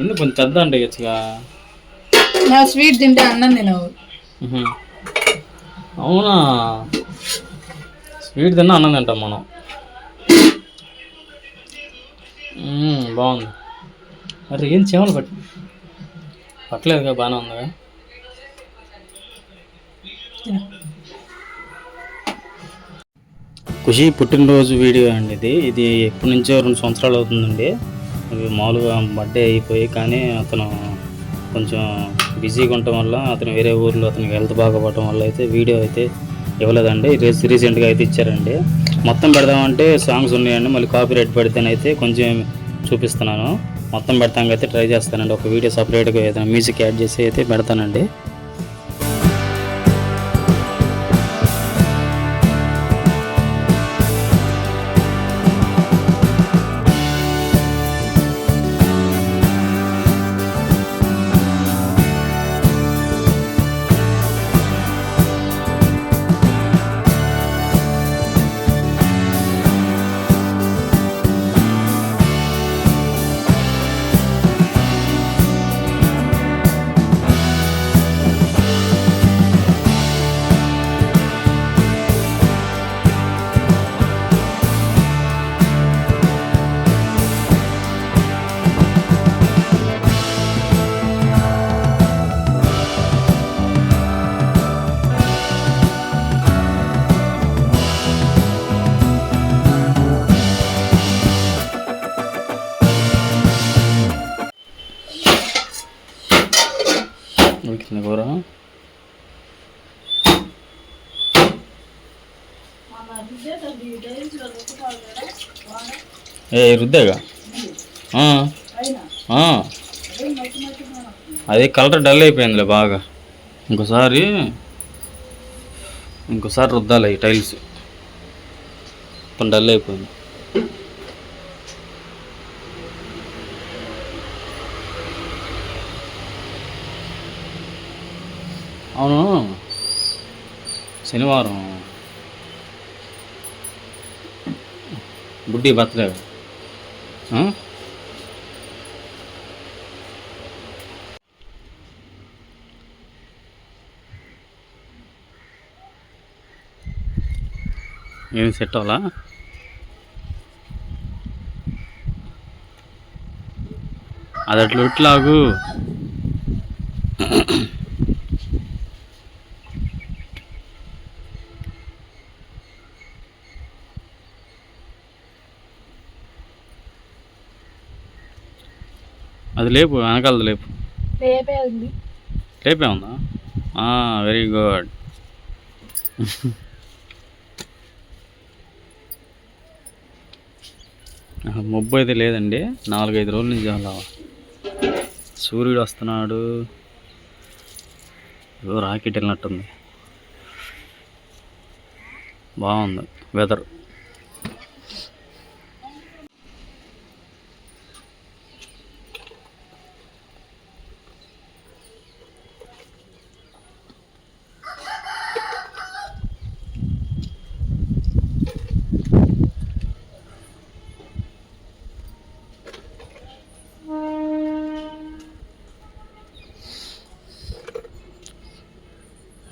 ఎందుకు కొంచెం పెద్ద అంటే ఇచ్చగా నా స్వీట్ తింటే అన్నం తినవు. అవునా? స్వీట్ తిన్నా అన్నం తింటాం మనం. బాగుంది. మరి ఏం చేమలు పట్టి? పట్టలేదుగా బాగానే ఉందిగా. ఖుషి పుట్టినరోజు వీడియో అండి ఇది. ఇది ఎప్పటి నుంచో రెండు సంవత్సరాలు అవుతుందండి. అవి మామూలుగా బర్త్డే అయిపోయి కానీ అతను కొంచెం బిజీగా ఉండటం వల్ల అతను వేరే ఊర్లో అతనికి హెల్త్ బాగోపోవటం వల్ల అయితే వీడియో అయితే ఇవ్వలేదండి. రీసెంట్గా అయితే ఇచ్చారండి. మొత్తం పెడదామంటే సాంగ్స్ ఉన్నాయండి. మళ్ళీ కాపీ రైట్ పెడితేనైతే కొంచెం చూపిస్తున్నాను. మొత్తం పెడతానికి అయితే ట్రై చేస్తానండి. ఒక వీడియో సపరేట్గా ఏదైనా మ్యూజిక్ యాడ్ చేసి అయితే పెడతానండి. ఉడికింది కూర ఏ రుద్దేగా. ఆ. అది కలర్ డల్ అయిపోయిందిలే బాగా. ఇంకోసారి ఇంకోసారి రుద్దాలి ఈ టైల్స్. మొత్తం డల్ అయిపోయింది. అవును. శనివారం. బుడ్డి బర్త్డే. ఏం సెట్ అవ్వాలా? అది అట్లా ఇట్లాగు అది లేపు వెనకాలది లేపు. లేపే ఉంది. లేపే ఉందా? వెరీ గుడ్ మబ్బు అయితే లేదండి. నాలుగైదు రోజుల నుంచి అలా సూర్యుడు వస్తున్నాడు. ఏదో రాకెట్ వెళ్ళినట్టుంది. బాగుంది. వెదర్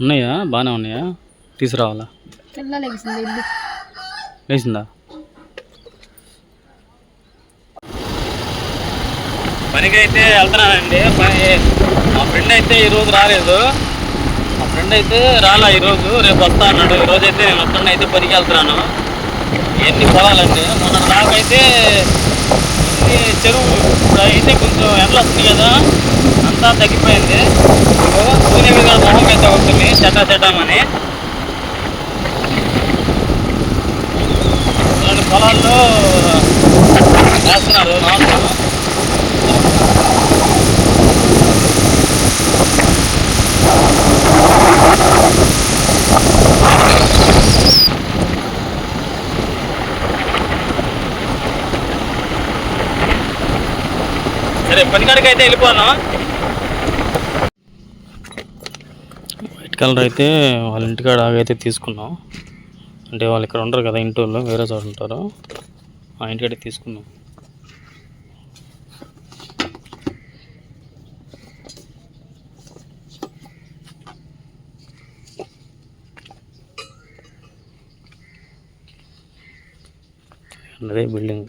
ఉన్నాయా? బాగానే ఉన్నాయా? తీసుకురావాలా? లేచిందా పనికి అయితే వెళ్తున్నానండి. పని మా ఫ్రెండ్ అయితే ఈరోజు రాలేదు. మా ఫ్రెండ్ అయితే రాలా ఈరోజు రేపు వస్తా అన్నాడు. ఈరోజు అయితే నేను ఒక్కడిని అయితే పనికి వెళ్తున్నాను. ఎన్ని పొలాలండి మొన్న దాకైతే ఈ చెరువు ఇప్పుడు అయితే కొంచెం ఎండలు వస్తుంది కదా అంతా తగ్గిపోయింది. సూర్య మీద మొహం మీద ఉంటుంది చెడ్డా చెడ్డామని ఇలాంటి పొలాల్లో వేస్తున్నారు నాలుగు. సరే పనికాడికి అయితే వెళ్ళిపోను వైట్ కలర్ అయితే వాళ్ళ ఇంటికాడ ఆగైతే తీసుకున్నాం. అంటే వాళ్ళు ఇక్కడ ఉండరు కదా ఇంటి వాళ్ళు వేరే చోట ఉంటారు. ఆ ఇంటికాడ తీసుకున్నాం. అదే బిల్డింగ్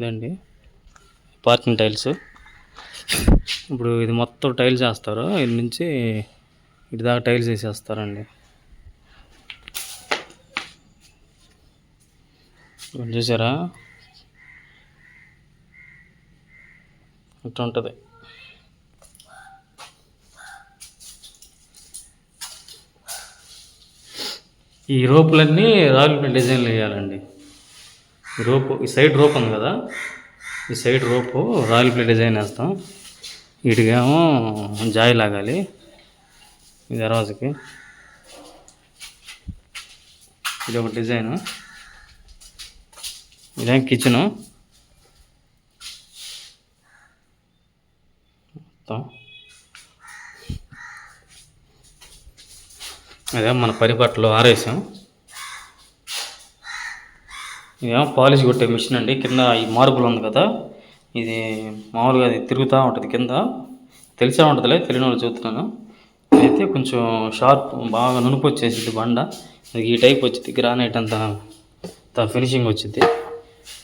ఇదండి. పార్కింగ్ టైల్స్ ఇప్పుడు ఇది మొత్తం టైల్స్ వేస్తారు ఇది నుంచి ఇటు దాకా టైల్స్ వేసేస్తారండి. చూసారా? ఇట్లా ఉంటుంది. ఈ రోపులన్నీ రాయల్ డిజైన్లు వేయాలండి. రోపు ఈ సైడ్ రోప్ ఉంది కదా? ఈ side rope royal play design వేస్తాం. వీటికేమో జాయి లాగాలి. దర్వాజకి. ఇది ఒక డిజైన్. ఇదేం కిచెను అదే మన పరిపట్లో ఆరేసాం. ఇదేమో పాలిష్ కొట్టే మిషన్ అండి. కింద ఈ మార్బుల్ ఉంది కదా. ఇది మామూలుగా అది తిరుగుతూ ఉంటుంది కింద. తెలిసే ఉంటుందిలే తెలియని వాళ్ళు చూస్తున్నాను. అయితే కొంచెం షార్ప్ బాగా నునుపు వచ్చేసింది బండ. ఈ టైప్ వచ్చింది గ్రానైట్ అంతా అంత ఫినిషింగ్ వచ్చింది.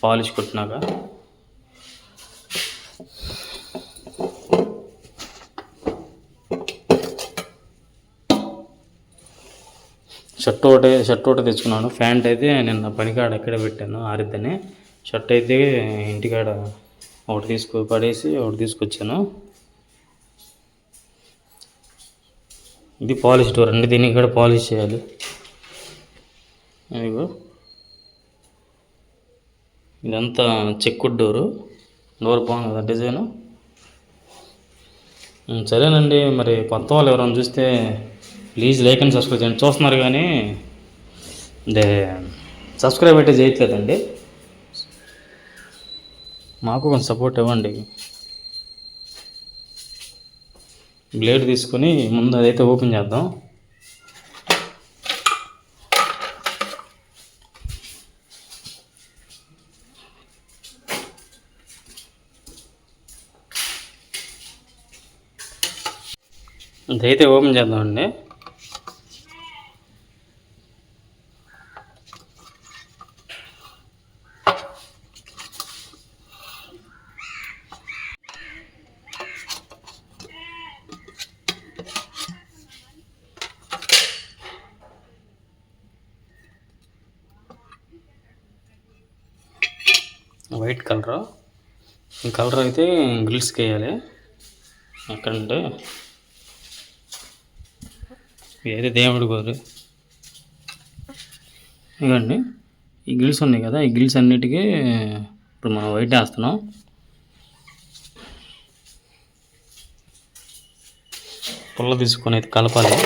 పాలిష్ కొట్టినాక. షర్ట్ ఒకటి షర్ట్ ఒకటి తెచ్చుకున్నాను. ప్యాంట్ అయితే నిన్న పనికాడ ఎక్కడ పెట్టాను ఆరిద్దని షర్ట్ అయితే ఇంటికాడ ఒకటి తీసుకు పడేసి ఒకటి తీసుకొచ్చాను. ఇది పాలిష్ డోర్ అండి దీనికి కూడా పాలిష్ చేయాలి. ఇదిగో. ఇదంతా చెక్కుడ్ డోరు. డోర్ బాగుంది కదా డిజైను. సరేనండి మరి కొత్త వాళ్ళు ఎవరైనా చూస్తే ప్లీజ్ లైక్ అండ్ సబ్స్క్రైబ్ చేయండి. చూస్తున్నారు కానీ అంటే సబ్స్క్రైబ్ అయితే చేయట్లేదండి. మాకు కొంచెం సపోర్ట్ ఇవ్వండి. బ్లేడ్ తీసుకొని ముందు అదైతే ఓపెన్ చేద్దాం. ఇదైతే ఓపెన్ చేద్దామండి. White colour. ఈ కలర్ అయితే గ్రిల్స్కి వేయాలి. ఎక్కడంటే ఏది దేవుడి గోరు ఇదండి ఈ గిల్స్ ఉన్నాయి కదా ఈ గిల్స్ అన్నిటికీ ఇప్పుడు మనం వైట్ వేస్తున్నాం. పుల్ల తీసుకొని అయితే కలపాలి.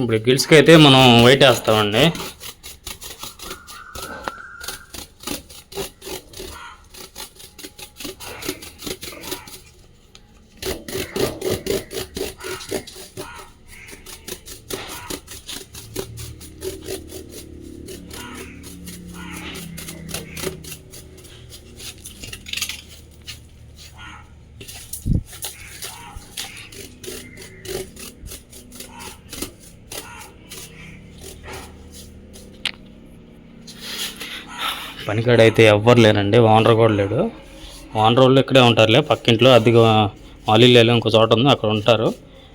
ఇప్పుడు గిల్స్కి అయితే మనం వైట్ వేస్తామండి. పనికాడ అయితే ఎవ్వరు లేరండి. ఓనర్ కూడా లేడు. ఓనర్ వాళ్ళు ఇక్కడే ఉంటారులే. పక్కింట్లో అద్దెగా మాలీలో ఇంకో చోట ఉంది. అక్కడ ఉంటారు.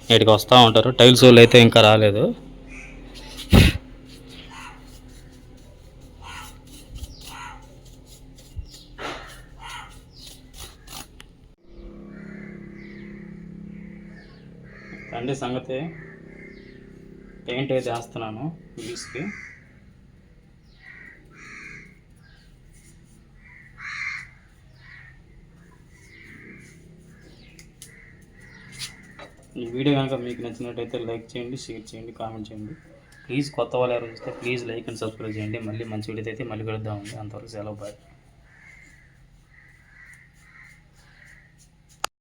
నేటికి వస్తూ ఉంటారు. టైల్స్ వాళ్ళు అయితే ఇంకా రాలేదు. రండి సంగతి. పెయింట్ అయితే వేస్తున్నాను. బిల్స్కి ఈ వీడియో కనుక మీకు నచ్చినట్టయితే లైక్ చేయండి షేర్ చేయండి కామెంట్ చేయండి. ప్లీజ్ కొత్త వాళ్ళు ఎవరు చూస్తే ప్లీజ్ లైక్ అండ్ సబ్స్క్రైబ్ చేయండి. మళ్ళీ మంచి వీడియో అయితే మళ్ళీ కలుద్దామండి. అంతవరకు సెలవు బాయ్.